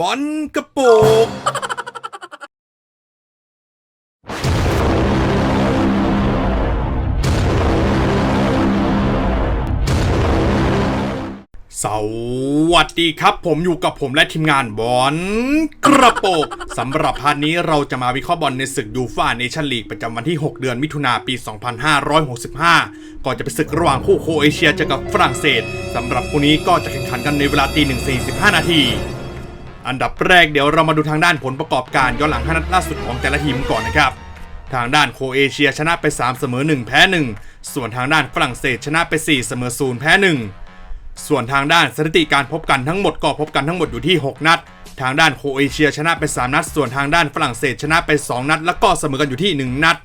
บอลกระโปกสวัสดีครับ ผมอยู่กับผมและทีมงานบอลกระโปกสำหรับพาร์ทนี้เราจะมาวิเคราะห์บอลในศึกยูฟ่าเนชั่นลีกประจำวันที่ 6 เดือนมิถุนาปี 2565 ก่อนจะไปศึกระหว่างคู่โคเอเชียเจอกับฝรั่งเศสสำหรับคู่นี้ก็จะแข่งขันกันในเวลาตีหนึ่งสี่สิบห้านาที อันดับแรกเดี๋ยวเรามาดูทางด้านผลประกอบการย้อนหลังนัดล่าสุดของแต่ละทีมก่อนนะครับ ทางด้านโคเอเชียชนะไป 3 เสมอ 1 แพ้ 1 ส่วนทางด้านฝรั่งเศสชนะไป 4 เสมอ 0 แพ้ 1 ส่วนทางด้านสถิติการพบกันทั้งหมดก็พบกันทั้งหมดอยู่ที่ 6 นัด ทางด้านโคเอเชียชนะไป 3 นัด ส่วนทางด้านฝรั่งเศสชนะไป 2 นัด แล้วก็เสมอกันอยู่ที่ 1 นัด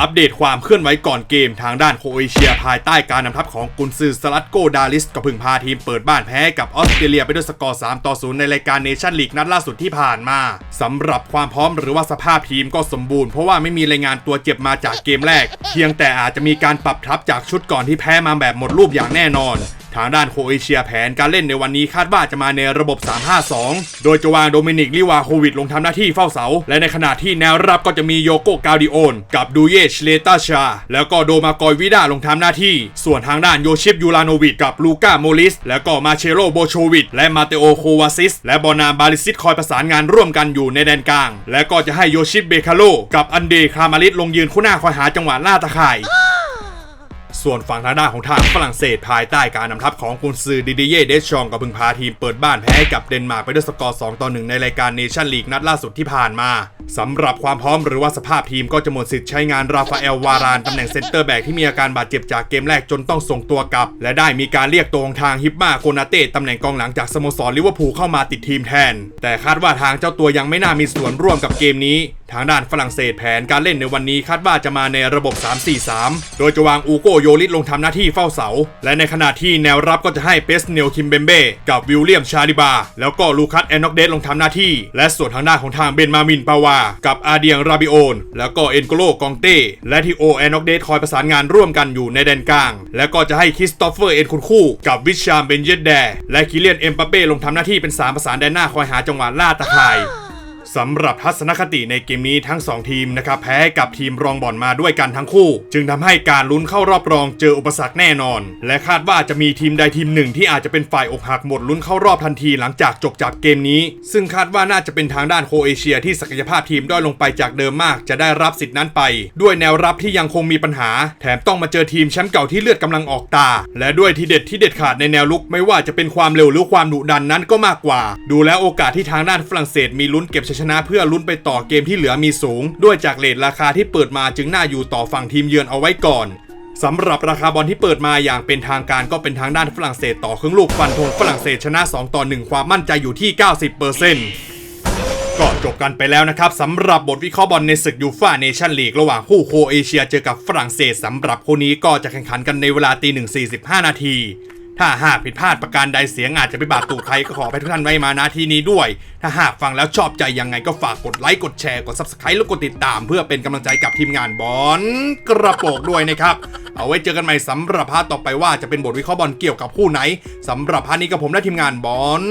อัปเดตความเคลื่อนไหวก่อนเกมทางด้านโครเอเชียภายใต้การนำทัพของกุนซือสลัดโกดาลิสก็พึ่งพาทีมเปิดบ้านแพ้กับออสเตรเลียไปด้วยสกอร์ 3 ต่อ 0 ในรายการเนชั่นลีกนัดล่าสุดที่ผ่านมาสำหรับความพร้อมหรือว่าสภาพทีมก็สมบูรณ์เพราะว่าไม่มีรายงานตัวเจ็บมาจากเกมแรก เพียงแต่อาจจะมีการปรับทับจากชุดก่อนที่แพ้มาแบบหมดรูปอย่างแน่นอน ทางด้านโคเอเชียแผนการเล่นในวันนี้คาดว่าจะมาในระบบ 3-5-2 โดยจะวางโดมินิกลิวาโควิดลงทำหน้าที่เฝ้าเสา และในขณะที่แนวรับก็จะมีโยโกกาดิโอน กับดูเยชเลตาชา แล้วก็โดมากอยวิดาลงทำหน้าที่ ส่วนทางด้านโยชิปยูลานวิดกับลูก้าโมลิส แล้วก็มาเชโรโบโชวิดและมาเตโอโควาซิส และบอนาบาลิซิสคอยประสานงานร่วมกันอยู่ในแดนกลาง และก็จะให้โยชิปเบคาโลกับอันเดคามาริสลงยืนคู่หน้าคอยหาจังหวะล่าตะข่าย ส่วนฝั่งทางด้านของทางฝรั่งเศสภายใต้การนำทัพของกุนซือดิดิเย่เดชองก็พึงพาทีมเปิดบ้านแพ้ให้กับเดนมาร์กไปด้วยสกอร์2ต่อ1ในรายการเนชั่นลีกนัดล่าสุดที่ผ่านมาสำหรับความพร้อมหรือว่าสภาพทีมก็จะหมดสิทธิ์ใช้งานราฟาเอลวารานตำแหน่งเซนเตอร์แบ็กที่มีอาการบาดเจ็บจากเกมแรกจนต้องส่งตัวกลับ และได้มีการเรียกตัวของทางฮิปมาโกนาเต้ตำแหน่งกองหลังจากสโมสรลิเวอร์พูลเข้ามาติดทีมแทน แต่คาดว่าทางเจ้าตัวยังไม่น่ามีส่วนร่วมกับเกมนี้ ทางด้านฝรั่งเศสแผนการเล่นในวันนี้คาดว่าจะมาในระบบ 3-4-3 โดยจะวางอูโกโยลิสลงทำหน้าที่เฝ้าเสา และในขณะที่แนวรับก็จะให้เปสเนลคิมเบมเบ้กับวิลเลียมชาลิบาแล้วก็ลูคัสแอนนอกเดสลงทำหน้าที่ และส่วนทางด้านของทางเบนมามินปาวากับอาเดียงราบิโอน แล้วก็เอ็นโกโลกองเต้ และที่โอแอนอกเดตคอยประสานงานร่วมกันอยู่ในแดนกลาง แล้วก็จะให้คริสโตเฟอร์เอ็นคุณคู่ กับวิชามเบนเยตแดและคิเลียนเอ็มปาเป้ลงทำหน้าที่เป็นสามประสานแดนหน้าคอยหาจังหวะล่าตะข่าย สำหรับทัศนคติในเกมนี้ทั้ง 2 ทีมนะครับแพ้กับทีมรองบอลมาด้วยกันทั้งคู่ จึงทำให้การลุ้นเข้ารอบรองเจออุปสรรคแน่นอน และคาดว่าจะมีทีมใดทีมหนึ่งที่อาจจะเป็นฝ่ายอกหักหมดลุ้นเข้ารอบทันทีหลังจากจบจากเกมนี้ ซึ่งคาดว่าน่าจะเป็นทางด้านโคเอเชียที่ศักยภาพทีมด้อยลงไปจากเดิมมาก จะได้รับสิทธินั้นไป ด้วยแนวรับที่ยังคงมีปัญหา แถมต้องมาเจอทีมแชมป์เก่าที่เลือดกำลังออกตา และด้วยทีเด็ดที่เด็ดขาดในแนวลุกไม่ว่าจะเป็นความเร็วหรือความดุดันนั้นก็มากกว่า ดูแล้วโอกาสที่ทางด้านฝรั่งเศสมีลุ้นเก็บชัยนะเพื่อลุ้นไปต่อเกมที่เหลือมีสูง ด้วยจากเลทราคาที่เปิดมาจึงน่าอยู่ต่อฝั่งทีมเยือนเอาไว้ก่อนสำหรับราคาบอลที่เปิดมาอย่างเป็นทางการก็เป็นทางด้านฝรั่งเศสต่อครึ่งลูกฟันธงฝรั่งเศสชนะ 2 ต่อ 1 ความมั่นใจอยู่ที่ 90%ก็จบกันไปแล้วนะครับสำหรับบทวิเคราะห์บอลในศึกยูฟ่าเนชั่นลีกระหว่างคู่โคเอเชียเจอกับฝรั่งเศสสำหรับคู่นี้ก็จะแข่งขันกันในเวลาตีหนึ่งสี่สิบห้านาที ถ้าหากผิดพลาดประการใดเสียงอาจจะไปบาดตูดใครก็ขอไปทุกท่านไว้มาณที่นี้ด้วย ถ้าหากฟังแล้วชอบใจยังไงก็ฝากกดไลค์กดแชร์กด subscribe แล้วกดติดตาม เพื่อเป็นกำลังใจกับทีมงานบอลกระโปกด้วยนะครับ เอาไว้เจอกันใหม่สำหรับพาร์ทต่อไปว่าจะเป็นบทวิเคราะห์บอลเกี่ยวกับคู่ไหนสำหรับพาร์ทนี้กับผมและทีมงานบอล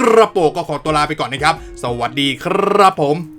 กระโปกก็ขอตัวลาไปก่อนนะครับ สวัสดีครับผม